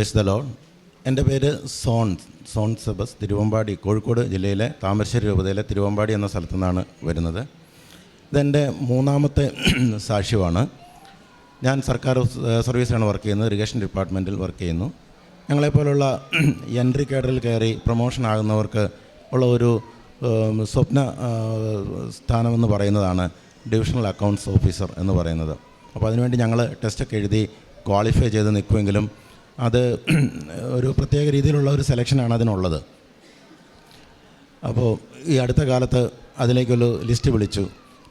Praise the lord എന്റെ പേര് സോൺ സോൺ സെബസ് തിരുവമ്പാടി കോഴിക്കോട് ജില്ലയിലെ താമരശ്ശേരി രൂപതയിലെ തിരുവമ്പാടി എന്ന സ്ഥലത്തു നിന്നാണ് വരുന്നത്. ഇതെന്റെ മൂന്നാമത്തെ സാക്ഷ്യമാണ്. ഞാൻ സർക്കാർ സർവീസിലാണ് വർക്ക് ചെയ്യുന്നത് ഇറിഗേഷൻ ഡിപ്പാർട്ട്മെന്റിൽ വർക്ക് ചെയ്യുന്നു. ഞങ്ങളെപ്പോലുള്ള എൻട്രി കേഡറിൽ കയറി പ്രൊമോഷൻ ആകുന്നവർക്ക് ഉള്ള ഒരു സ്വപ്ന സ്ഥാനമെന്ന് പറയുന്നതാണ് ഡിവിഷണൽ അക്കൗണ്ട്സ് ഓഫീസർ എന്ന് പറയുന്നത്. അപ്പോൾ അതിനുവേണ്ടി ഞങ്ങൾ ടെസ്റ്റൊക്കെ എഴുതി ക്വാളിഫൈ ചെയ്ത് നിൽക്കുമെങ്കിലും അത് ഒരു പ്രത്യേക രീതിയിലുള്ള ഒരു സെലക്ഷനാണ് അതിനുള്ളത്. അപ്പോൾ ഈ അടുത്ത കാലത്ത് അതിലേക്കൊരു ലിസ്റ്റ് വിളിച്ചു.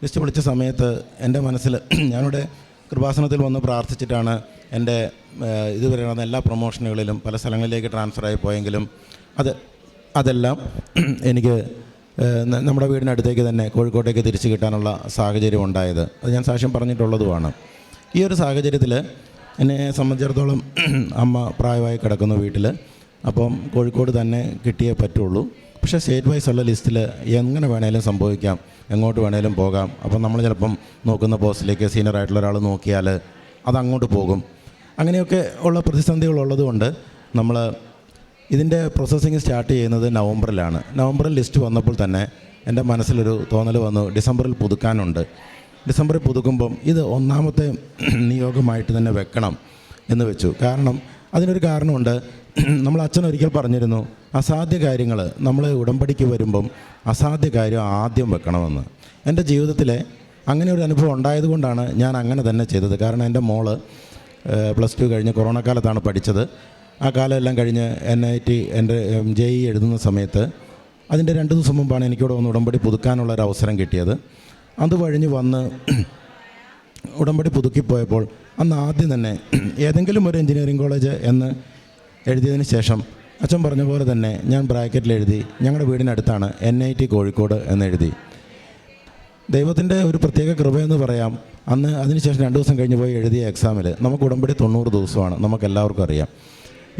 ലിസ്റ്റ് വിളിച്ച സമയത്ത് എന്റെ മനസ്സിൽ ഞാനിവിടെ കൃപാസനത്തിൽ വന്ന് പ്രാർത്ഥിച്ചിട്ടാണ് എന്റെ ഇതുവരെ നടന്ന എല്ലാ പ്രൊമോഷനുകളിലും പല സ്ഥലങ്ങളിലേക്ക് ട്രാൻസ്ഫർ ആയി പോയെങ്കിലും അത് അതെല്ലാം എനിക്ക് നമ്മുടെ വീടിനടുത്തേക്ക് തന്നെ കോഴിക്കോട്ടേക്ക് തിരിച്ചു കിട്ടാനുള്ള സാഹചര്യം ഉണ്ടായത്. അത് ഞാൻ സാക്ഷ്യം പറഞ്ഞിട്ടുള്ളതുമാണ്. ഈ ഒരു സാഹചര്യത്തിൽ എന്നെ സംബന്ധിച്ചിടത്തോളം അമ്മ പ്രായമായി കിടക്കുന്ന വീട്ടിൽ അപ്പം കോഴിക്കോട് തന്നെ കിട്ടിയേ പറ്റുള്ളൂ. പക്ഷേ സ്റ്റേറ്റ് വൈസ് ഉള്ള ലിസ്റ്റിൽ എങ്ങനെ വേണേലും സംഭവിക്കാം. എങ്ങോട്ട് വേണേലും പോകാം. അപ്പം നമ്മൾ ചിലപ്പം നോക്കുന്ന പോസ്റ്റിലേക്ക് സീനിയർ ആയിട്ടുള്ള ഒരാൾ നോക്കിയാൽ അത് അങ്ങോട്ട് പോകും. അങ്ങനെയൊക്കെ ഉള്ള പ്രതിസന്ധികളുള്ളത് കൊണ്ട് നമ്മൾ ഇതിന്റെ പ്രോസസ്സിങ് സ്റ്റാർട്ട് ചെയ്യുന്നത് നവംബറിലാണ്. നവംബറിൽ ലിസ്റ്റ് വന്നപ്പോൾ തന്നെ എന്റെ മനസ്സിലൊരു തോന്നൽ വന്നു. ഡിസംബറിൽ പുതുക്കാനുണ്ട്. ഡിസംബറിൽ പുതുക്കുമ്പം ഇത് ഒന്നാമത്തെ നിയോഗമായിട്ട് തന്നെ വെക്കണം എന്ന് വെച്ചു. കാരണം അതിനൊരു കാരണമുണ്ട്. നമ്മൾ അച്ഛൻ ഒരിക്കൽ പറഞ്ഞിരുന്നു അസാധ്യ കാര്യങ്ങൾ നമ്മൾ ഉടമ്പടിക്ക് വരുമ്പം അസാധ്യ കാര്യം ആദ്യം വെക്കണമെന്ന്. എന്റെ ജീവിതത്തിലെ അങ്ങനെ ഒരു അനുഭവം ഉണ്ടായതുകൊണ്ടാണ് ഞാൻ അങ്ങനെ തന്നെ ചെയ്തത്. കാരണം എന്റെ മോൾ പ്ലസ് ടു കഴിഞ്ഞ് കൊറോണ കാലത്താണ് പഠിച്ചത്. ആ കാലമെല്ലാം കഴിഞ്ഞ് എൻ ഐ ടി എന്റെ ജെ ഇ എഴുതുന്ന സമയത്ത് അതിന്റെ രണ്ട് ദിവസം മുമ്പാണ് എനിക്കിവിടെ ഒന്ന് ഉടമ്പടി പുതുക്കാനുള്ള ഒരു അവസരം കിട്ടിയത്. അത് വഴിഞ്ഞ് വന്ന് ഉടമ്പടി പുതുക്കിപ്പോയപ്പോൾ അന്ന് ആദ്യം തന്നെ ഏതെങ്കിലും ഒരു എഞ്ചിനീയറിംഗ് കോളേജ് എന്ന് എഴുതിയതിന് ശേഷം അച്ഛൻ പറഞ്ഞ പോലെ തന്നെ ഞാൻ ബ്രാക്കറ്റിൽ എഴുതി ഞങ്ങളുടെ വീടിനടുത്താണ് എൻ ഐ ടി കോഴിക്കോട് എന്നെഴുതി ദൈവത്തിന്റെ ഒരു പ്രത്യേക കൃപയെന്ന് പറയാം. അന്ന് അതിനുശേഷം രണ്ട് ദിവസം കഴിഞ്ഞ് പോയി എഴുതിയ എക്സാമിൽ നമുക്ക് ഉടമ്പടി തൊണ്ണൂറ് ദിവസമാണ്. നമുക്ക് എല്ലാവർക്കും അറിയാം.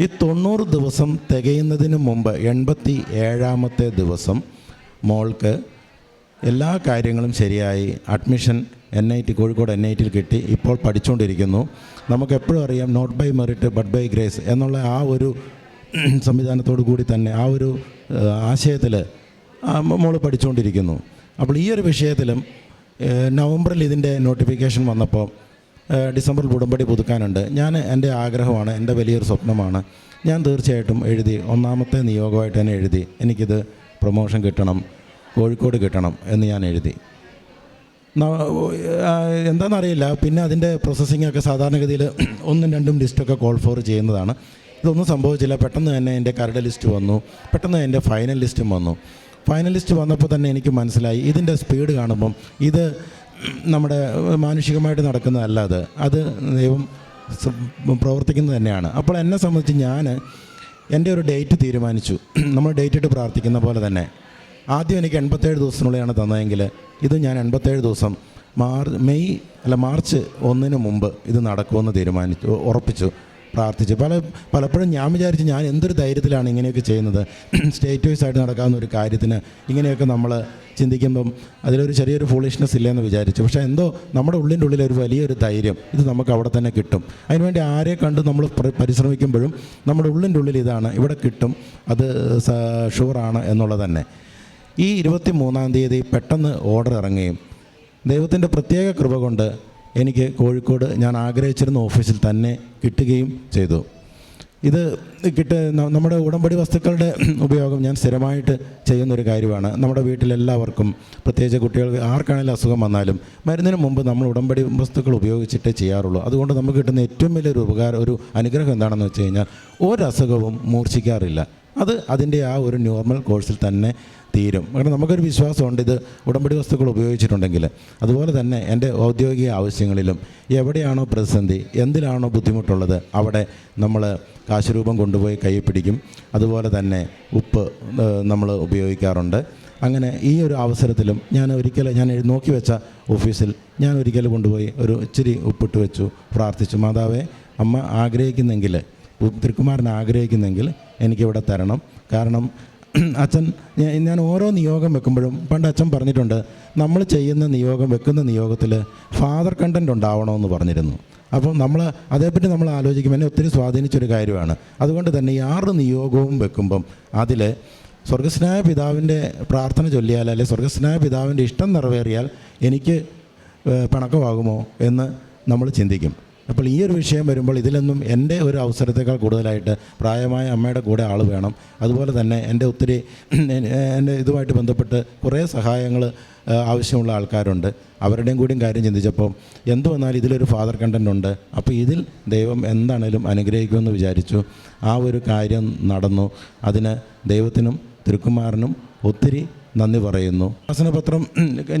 ഈ തൊണ്ണൂറ് ദിവസം തികയുന്നതിന് മുമ്പ് എൺപത്തി ഏഴാമത്തെ ദിവസം മോൾക്ക് എല്ലാ കാര്യങ്ങളും ശരിയായി admission N I T Kozhikode N I ടിയിൽ കിട്ടി. ഇപ്പോൾ പഠിച്ചുകൊണ്ടിരിക്കുന്നു. നമുക്ക് എപ്പോഴും അറിയാം not by merit but by grace എന്നുള്ള ആ ഒരു സംവിധാനത്തോടു കൂടി തന്നെ ആ ഒരു ആശയത്തിൽ മോൾ പഠിച്ചുകൊണ്ടിരിക്കുന്നു. അപ്പോൾ ഈ ഒരു വിഷയത്തിലും നവംബറിൽ ഇതിന്റെ നോട്ടിഫിക്കേഷൻ വന്നപ്പോൾ ഡിസംബറിൽ ഉടമ്പടി പുതുക്കാനുണ്ട്. ഞാൻ എന്റെ ആഗ്രഹമാണ് എന്റെ വലിയൊരു സ്വപ്നമാണ്. ഞാൻ തീർച്ചയായിട്ടും എഴുതി ഒന്നാമത്തെ നിയോഗമായിട്ട് തന്നെ എഴുതി എനിക്കിത് പ്രൊമോഷൻ കിട്ടണം. കോഴിക്കോട് കിട്ടണം എന്ന് ഞാൻ എഴുതി. എന്താണെന്നറിയില്ല. പിന്നെ അതിന്റെ പ്രോസസ്സിംഗ് ഒക്കെ സാധാരണഗതിയിൽ ഒന്നും രണ്ടും ലിസ്റ്റൊക്കെ കോൾ ഫോർ ചെയ്യുന്നതാണ്. ഇതൊന്നും സംഭവിച്ചില്ല. പെട്ടെന്ന് തന്നെ എന്റെ കരട് ലിസ്റ്റ് വന്നു. പെട്ടെന്ന് എന്റെ ഫൈനൽ ലിസ്റ്റും വന്നു. ഫൈനൽ ലിസ്റ്റ് വന്നപ്പോൾ തന്നെ എനിക്ക് മനസ്സിലായി. ഇതിന്റെ സ്പീഡ് കാണുമ്പം ഇത് നമ്മുടെ മാനുഷികമായിട്ട് നടക്കുന്നതല്ല അത്. അത് ദൈവം പ്രവർത്തിക്കുന്നത് തന്നെയാണ്. അപ്പോൾ എന്നെ സംബന്ധിച്ച് ഞാൻ എന്റെ ഒരു ഡേറ്റ് തീരുമാനിച്ചു. നമ്മൾ ഡേറ്റ് ഇട്ട് പ്രാർത്ഥിക്കുന്ന പോലെ തന്നെ. ആദ്യം എനിക്ക് എൺപത്തേഴ് ദിവസത്തിനുള്ളിലാണ് തന്നതെങ്കിൽ ഇത് ഞാൻ എൺപത്തേഴ് ദിവസം മാർ മെയ് അല്ല മാർച്ച് ഒന്നിന് മുമ്പ് ഇത് നടക്കുമെന്ന് തീരുമാനിച്ചു ഉറപ്പിച്ചു പ്രാർത്ഥിച്ചു. പല പലപ്പോഴും ഞാൻ വിചാരിച്ചു ഞാൻ എന്തൊരു ധൈര്യത്തിലാണ് ഇങ്ങനെയൊക്കെ ചെയ്യുന്നത്. സ്റ്റേറ്റ് വൈസ് ആയിട്ട് നടക്കാവുന്ന ഒരു കാര്യത്തിന് ഇങ്ങനെയൊക്കെ നമ്മൾ ചിന്തിക്കുമ്പം അതിലൊരു ചെറിയൊരു ഫൂളിഷ്നെസ് ഇല്ലെന്ന് വിചാരിച്ചു. പക്ഷേ എന്തോ നമ്മുടെ ഉള്ളിന്റെ ഉള്ളിൽ ഒരു വലിയൊരു ധൈര്യം ഇത് നമുക്ക് അവിടെ തന്നെ കിട്ടും. അതിനുവേണ്ടി ആരെ കണ്ട് നമ്മൾ പരിശ്രമിക്കുമ്പോഴും നമ്മുടെ ഉള്ളിന്റെ ഉള്ളിൽ ഇതാണ് ഇവിടെ കിട്ടും അത് ഷുവറാണ് എന്നുള്ളത് തന്നെ. ഈ ഇരുപത്തി മൂന്നാം തീയതി പെട്ടെന്ന് ഓർഡർ ഇറങ്ങുകയും ദൈവത്തിന്റെ പ്രത്യേക കൃപ കൊണ്ട് എനിക്ക് കോഴിക്കോട് ഞാൻ ആഗ്രഹിച്ചിരുന്ന ഓഫീസിൽ തന്നെ കിട്ടുകയും ചെയ്തു. ഇത് കിട്ട നമ്മുടെ ഉടമ്പടി വസ്തുക്കളുടെ ഉപയോഗം ഞാൻ സ്ഥിരമായിട്ട് ചെയ്യുന്നൊരു കാര്യമാണ്. നമ്മുടെ വീട്ടിലെല്ലാവർക്കും പ്രത്യേകിച്ച് കുട്ടികൾക്ക് ആർക്കാണെങ്കിലും അസുഖം വന്നാലും മരുന്നിന് മുമ്പ് നമ്മൾ ഉടമ്പടി വസ്തുക്കൾ ഉപയോഗിച്ചിട്ടേ ചെയ്യാറുള്ളൂ. അതുകൊണ്ട് നമുക്ക് കിട്ടുന്ന ഏറ്റവും വലിയൊരു ഉപകാരം ഒരു അനുഗ്രഹം എന്താണെന്ന് വെച്ച് കഴിഞ്ഞാൽ ഒരസുഖവും മൂർച്ഛിക്കാറില്ല. അത് അതിന്റെ ആ ഒരു നോർമൽ കോഴ്സിൽ തന്നെ തീരും. കാരണം നമുക്കൊരു വിശ്വാസമുണ്ട് ഇത് ഉടമ്പടി വസ്തുക്കൾ ഉപയോഗിച്ചിട്ടുണ്ടെങ്കിൽ. അതുപോലെ തന്നെ എന്റെ ഔദ്യോഗിക ആവശ്യങ്ങളിലും എവിടെയാണോ പ്രതിസന്ധി എന്തിലാണോ ബുദ്ധിമുട്ടുള്ളത് അവിടെ നമ്മൾ കാശുരൂപം കൊണ്ടുപോയി കൈ പിടിക്കും. അതുപോലെ തന്നെ ഉപ്പ് നമ്മൾ ഉപയോഗിക്കാറുണ്ട്. അങ്ങനെ ഈ ഒരു അവസരത്തിലും ഞാൻ ഒരിക്കലും ഞാൻ നോക്കി വെച്ച ഓഫീസിൽ ഞാൻ ഒരിക്കൽ കൊണ്ടുപോയി ഒരു ഇച്ചിരി ഉപ്പിട്ട് വെച്ചു പ്രാർത്ഥിച്ചു. മാതാവേ അമ്മ ആഗ്രഹിക്കുന്നെങ്കിൽ തിരുക്കുമാരൻ ആഗ്രഹിക്കുന്നെങ്കിൽ എനിക്കിവിടെ തരണം. കാരണം അച്ഛൻ ഞാൻ- ഓരോ നിയോഗം വെക്കുമ്പോഴും പണ്ട് അച്ഛൻ പറഞ്ഞിട്ടുണ്ട് നമ്മൾ ചെയ്യുന്ന നിയോഗം വെക്കുന്ന നിയോഗത്തിൽ ഫാദർ കണ്ടന്റ് ഉണ്ടാവണമെന്ന് പറഞ്ഞിരുന്നു. അപ്പം നമ്മൾ അതേപ്പറ്റി നമ്മൾ ആലോചിക്കുമ്പോൾ എന്നെ ഒത്തിരി സ്വാധീനിച്ചൊരു കാര്യമാണ്. അതുകൊണ്ട് തന്നെ ഈ ആറ് നിയോഗവും വെക്കുമ്പം അതിൽ സ്വർഗസ്നായ പിതാവിന്റെ പ്രാർത്ഥന ചൊല്ലിയാൽ അല്ലെ സ്വർഗസ്നായ പിതാവിന്റെ ഇഷ്ടം നിറവേറിയാൽ എനിക്ക് പിണക്കമാകുമോ എന്ന് നമ്മൾ ചിന്തിക്കും. അപ്പോൾ ഈ ഒരു വിഷയം വരുമ്പോൾ ഇതിലൊന്നും എന്റെ ഒരു അവസരത്തേക്കാൾ കൂടുതലായിട്ട് പ്രായമായ അമ്മയുടെ കൂടെ ആൾ വേണം. അതുപോലെ തന്നെ എന്റെ ഒത്തിരി എന്റെ ഇതുമായിട്ട് ബന്ധപ്പെട്ട് കുറേ സഹായങ്ങൾ ആവശ്യമുള്ള ആൾക്കാരുണ്ട്. അവരുടെയും കൂടിയും കാര്യം ചിന്തിച്ചപ്പോൾ എന്തു വന്നാൽ ഇതിലൊരു ഫാദർ കണ്ടന്റ് ഉണ്ട് അപ്പോൾ ഇതിൽ ദൈവം എന്താണേലും അനുഗ്രഹിക്കുമെന്ന് വിചാരിച്ചു ആ ഒരു കാര്യം നടന്നു. അതിന് ദൈവത്തിനും തിരുക്കുമാറിനും ഒത്തിരി നന്ദി പറയുന്നു. വാസനപത്രം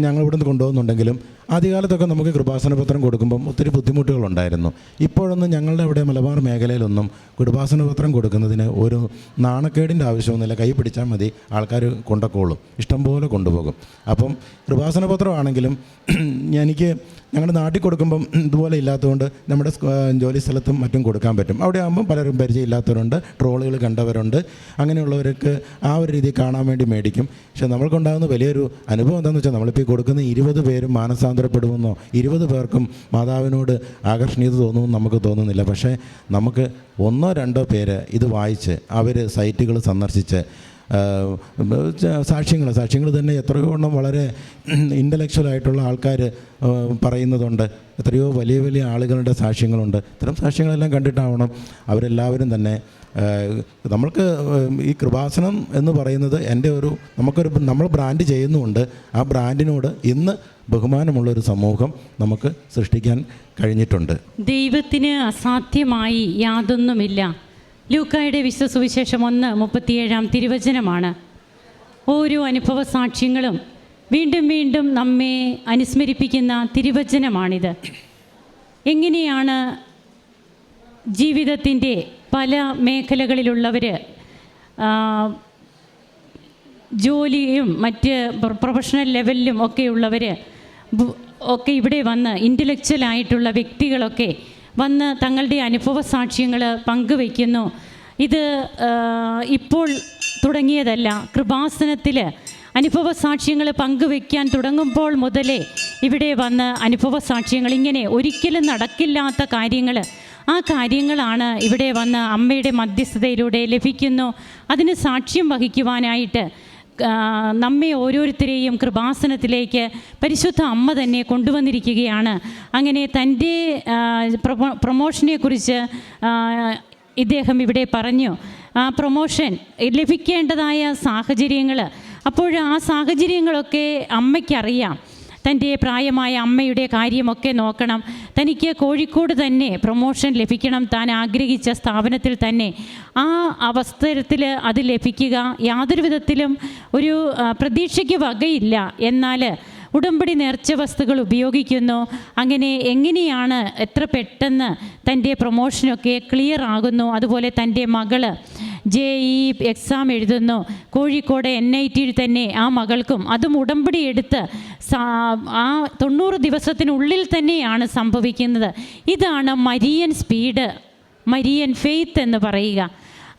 ഞങ്ങൾ ഇവിടുന്ന് കൊണ്ടുപോകുന്നുണ്ടെങ്കിലും ആദ്യകാലത്തൊക്കെ നമുക്ക് കൃപാസന പത്രം കൊടുക്കുമ്പം ഒത്തിരി ബുദ്ധിമുട്ടുകളുണ്ടായിരുന്നു. ഇപ്പോഴൊന്നും ഞങ്ങളുടെ ഇവിടെ മലബാർ മേഖലയിലൊന്നും കൃപാസന പത്രം കൊടുക്കുന്നതിന് ഒരു നാണക്കേടിന്റെ ആവശ്യമൊന്നുമില്ല. കൈ പിടിച്ചാൽ മതി. ആൾക്കാർ കൊണ്ടക്കോളും. ഇഷ്ടംപോലെ കൊണ്ടുപോകും. അപ്പം കൃപാസന പത്രമാണെങ്കിലും എനിക്ക് ഞങ്ങളുടെ നാട്ടിൽ കൊടുക്കുമ്പം ഇതുപോലെ ഇല്ലാത്തതുകൊണ്ട് നമ്മുടെ ജോലി സ്ഥലത്തും മറ്റും കൊടുക്കാൻ പറ്റും. അവിടെ ആകുമ്പം പലരും പരിചയമില്ലാത്തവരുണ്ട്. ട്രോളുകൾ കണ്ടവരുണ്ട്. അങ്ങനെയുള്ളവർക്ക് ആ ഒരു രീതി കാണാൻ വേണ്ടി മേടിക്കും. പക്ഷെ നമ്മൾക്കുണ്ടാകുന്ന വലിയൊരു അനുഭവം എന്താണെന്ന് വെച്ചാൽ നമ്മളിപ്പോൾ കൊടുക്കുന്ന ഇരുപത് പേരും മാനസാന്തരപ്പെടുമെന്നോ ഇരുപത് പേർക്കും മാതാവിനോട് ആകർഷണീയത തോന്നുമെന്ന് നമുക്ക് തോന്നുന്നില്ല. പക്ഷേ നമുക്ക് ഒന്നോ രണ്ടോ പേര് ഇത് വായിച്ച് അവർ സൈറ്റുകൾ സന്ദർശിച്ച് സാക്ഷ്യങ്ങൾ സാക്ഷ്യങ്ങൾ തന്നെ എത്രയോ എണ്ണം വളരെ ഇന്റലക്ച്വൽ ആയിട്ടുള്ള ആൾക്കാർ പറയുന്നതുണ്ട്. എത്രയോ വലിയ വലിയ ആളുകളുടെ സാക്ഷ്യങ്ങളുണ്ട്. ഇത്തരം സാക്ഷ്യങ്ങളെല്ലാം കണ്ടിട്ടാവണം അവരെല്ലാവരും തന്നെ നമ്മൾക്ക് ഈ കൃപാസനം എന്ന് പറയുന്നത് എന്റെ ഒരു നമുക്കൊരു നമ്മൾ ബ്രാൻഡ് ചെയ്യുന്നുമുണ്ട്. ആ ബ്രാൻഡിനോട് ഇന്ന് ബഹുമാനമുള്ളൊരു സമൂഹം നമുക്ക് സൃഷ്ടിക്കാൻ കഴിഞ്ഞിട്ടുണ്ട്. ദൈവത്തിന് അസാധ്യമായി യാതൊന്നുമില്ല. ലൂക്കായുടെ വിശ്വസുവിശേഷം ഒന്ന് മുപ്പത്തിയേഴാം തിരുവചനമാണ്. ഓരോ അനുഭവ സാക്ഷ്യങ്ങളും വീണ്ടും വീണ്ടും നമ്മെ അനുസ്മരിപ്പിക്കുന്ന തിരുവചനമാണിത്. എങ്ങനെയാണ് ജീവിതത്തിന്റെ പല മേഖലകളിലുള്ളവർ ജോലിയും മറ്റ് പ്രൊഫഷണൽ ലെവലിലും ഒക്കെയുള്ളവർ ഒക്കെ ഇവിടെ വന്ന് ഇന്റലക്ച്വൽ ആയിട്ടുള്ള വ്യക്തികളൊക്കെ വന്ന് തങ്ങളുടെ അനുഭവ സാക്ഷ്യങ്ങൾ പങ്കുവയ്ക്കുന്നു. ഇത് ഇപ്പോൾ തുടങ്ങിയതല്ല. കൃപാസനത്തിൽ അനുഭവ സാക്ഷ്യങ്ങൾ പങ്കുവെക്കാൻ തുടങ്ങുമ്പോൾ മുതലേ ഇവിടെ വന്ന് അനുഭവ സാക്ഷ്യങ്ങൾ ഇങ്ങനെ ഒരിക്കലും നടക്കില്ലാത്ത കാര്യങ്ങൾ ആ കാര്യങ്ങളാണ് ഇവിടെ വന്ന് അമ്മയുടെ മധ്യസ്ഥതയിലൂടെ ലഭിക്കുന്നു. അതിന് സാക്ഷ്യം വഹിക്കുവാനായിട്ട് നമ്മെ ഓരോരുത്തരെയും കൃപാസനത്തിലേക്ക് പരിശുദ്ധ അമ്മ തന്നെ കൊണ്ടുവന്നിരിക്കുകയാണ്. അങ്ങനെ തന്റെ പ്രൊമോഷനെക്കുറിച്ച് ഇദ്ദേഹം ഇവിടെ പറഞ്ഞു. ആ പ്രൊമോഷൻ ലഭിക്കേണ്ടതായ സാഹചര്യങ്ങൾ അപ്പോൾ ആ സാഹചര്യങ്ങളൊക്കെ അമ്മയ്ക്കറിയാം. തന്റെ പ്രായമായ അമ്മയുടെ കാര്യമൊക്കെ നോക്കണം. തനിക്ക് കോഴിക്കോട് തന്നെ പ്രൊമോഷൻ ലഭിക്കണം. താൻ ആഗ്രഹിച്ച സ്ഥാപനത്തിൽ തന്നെ ആ അവസരത്തിൽ അത് ലഭിക്കുക. യാതൊരു വിധത്തിലും ഒരു പ്രതീക്ഷയ്ക്ക് വകയില്ല. എന്നാൽ ഉടമ്പടി നേർച്ച വസ്തുക്കൾ ഉപയോഗിക്കുന്നു. അങ്ങനെ എങ്ങനെയാണ് എത്ര പെട്ടെന്ന് തന്റെ പ്രൊമോഷനൊക്കെ ക്ലിയർ ആകുന്നു? അതുപോലെ തന്റെ മകൾ ജെ ഇ എക്സാം എഴുതുന്നു. കോഴിക്കോട് എൻ ഐ ടിയിൽ തന്നെ ആ മകൾക്കും അതും ഉടമ്പടി എടുത്ത് ആ തൊണ്ണൂറ് ദിവസത്തിനുള്ളിൽ തന്നെയാണ് സംഭവിക്കുന്നത്. ഇതാണ് മരിയൻ സ്പീഡ് മരിയൻ ഫെയ്ത്ത് എന്ന് പറയുക.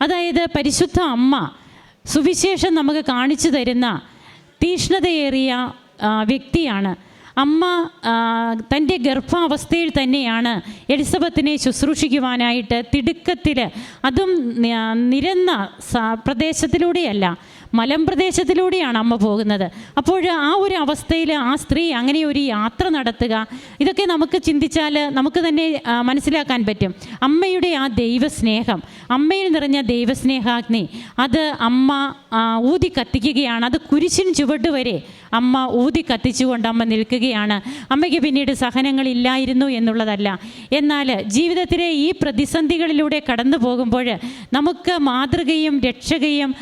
അതായത് പരിശുദ്ധ അമ്മ സുവിശേഷം നമുക്ക് കാണിച്ചു തരുന്ന തീഷ്ണതയേറിയ വ്യക്തിയാണ്. അമ്മ തന്റെ ഗർഭാവസ്ഥയിൽ തന്നെയാണ് എലിസബത്തിനെ ശുശ്രൂഷിക്കുവാനായിട്ട് തിടുക്കത്തിൽ അതും നിരന്ന പ്രദേശത്തിലൂടെയല്ല മലമ്പ്രദേശത്തിലൂടെയാണ് അമ്മ പോകുന്നത്. അപ്പോൾ ആ ഒരു അവസ്ഥയിൽ ആ സ്ത്രീ അങ്ങനെ ഒരു യാത്ര നടത്തുക ഇതൊക്കെ നമുക്ക് ചിന്തിച്ചാൽ നമുക്ക് തന്നെ മനസ്സിലാക്കാൻ പറ്റും. അമ്മയുടെ ആ ദൈവസ്നേഹം അമ്മയിൽ നിറഞ്ഞ ദൈവസ്നേഹാഗ്നി അത് അമ്മ ഊതി കത്തിക്കുകയാണ്. അത് കുരിശിൻ ചുവട് വരെ അമ്മ ഊതി കത്തിച്ചുകൊണ്ട് അമ്മ നിൽക്കുകയാണ്. അമ്മയ്ക്ക് പിന്നീട് സഹനങ്ങളില്ലായിരുന്നു എന്നുള്ളതല്ല. എന്നാൽ ജീവിതത്തിലെ ഈ പ്രതിസന്ധികളിലൂടെ കടന്നു പോകുമ്പോൾ നമുക്ക് മാതൃകയും രക്ഷകയും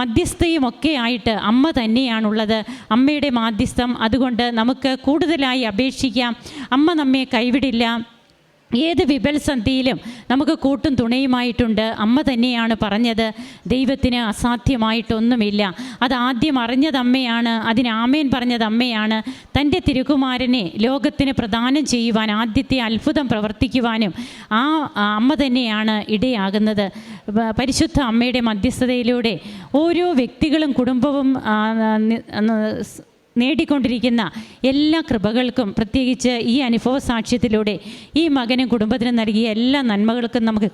മധ്യസ്ഥയും ഒക്കെ ആയിട്ട് അമ്മ തന്നെയാണുള്ളത്. അമ്മയുടെ മാധ്യസ്ഥം. അതുകൊണ്ട് നമുക്ക് കൂടുതലായി അപേക്ഷിക്കാം. അമ്മ നമ്മെ കൈവിടില്ല. ഏത് വിപൽസന്ധിയിലും നമുക്ക് കൂട്ടും തുണയുമായിട്ടുണ്ട്. അമ്മ തന്നെയാണ് പറഞ്ഞത് ദൈവത്തിന് അസാധ്യമായിട്ടൊന്നുമില്ല. അത് ആദ്യം അറിഞ്ഞത് അമ്മയാണ് അതിന് ആമേൻ പറഞ്ഞത് അമ്മയാണ്. തന്റെ തിരുകുമാരനെ ലോകത്തിന് പ്രദാനം ചെയ്യുവാൻ ആദ്യത്തെ അത്ഭുതം പ്രവർത്തിക്കുവാനും ആ അമ്മ തന്നെയാണ് ഇടയാകുന്നത്. പരിശുദ്ധ അമ്മയുടെ മധ്യസ്ഥതയിലൂടെ ഓരോ വ്യക്തികളും കുടുംബവും നേടിക്കൊണ്ടിരിക്കുന്ന എല്ലാ കൃപകൾക്കും പ്രത്യേകിച്ച് ഈ അനുഭവ സാക്ഷ്യത്തിലൂടെ ഈ മകനും കുടുംബത്തിനും നൽകിയ എല്ലാ നന്മകൾക്കും നമുക്ക്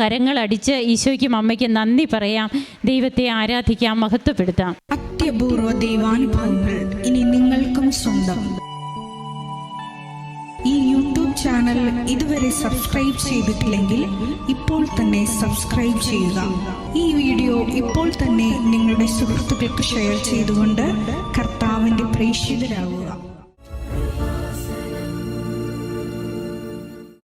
കരങ്ങളടിച്ച് ഈശോയ്ക്കും അമ്മയ്ക്കും നന്ദി പറയാം. ദൈവത്തെ ആരാധിക്കാം മഹത്വപ്പെടുത്താം. അത്യപൂർവ ദൈവാനുഭവങ്ങൾ ഇനി നിങ്ങൾക്കും സ്വന്തം. ഈ യൂട്യൂബ് ചാനൽ ഇതുവരെ സബ്സ്ക്രൈബ് ചെയ്തിട്ടില്ലെങ്കിൽ ഇപ്പോൾ തന്നെ സബ്സ്ക്രൈബ് ചെയ്യുക. ഈ വീഡിയോ ഇപ്പോൾ തന്നെ നിങ്ങളുടെ സുഹൃത്തുക്കൾക്ക് ഷെയർ ചെയ്തുകൊണ്ട് പ്രേക്ഷിതരാകുക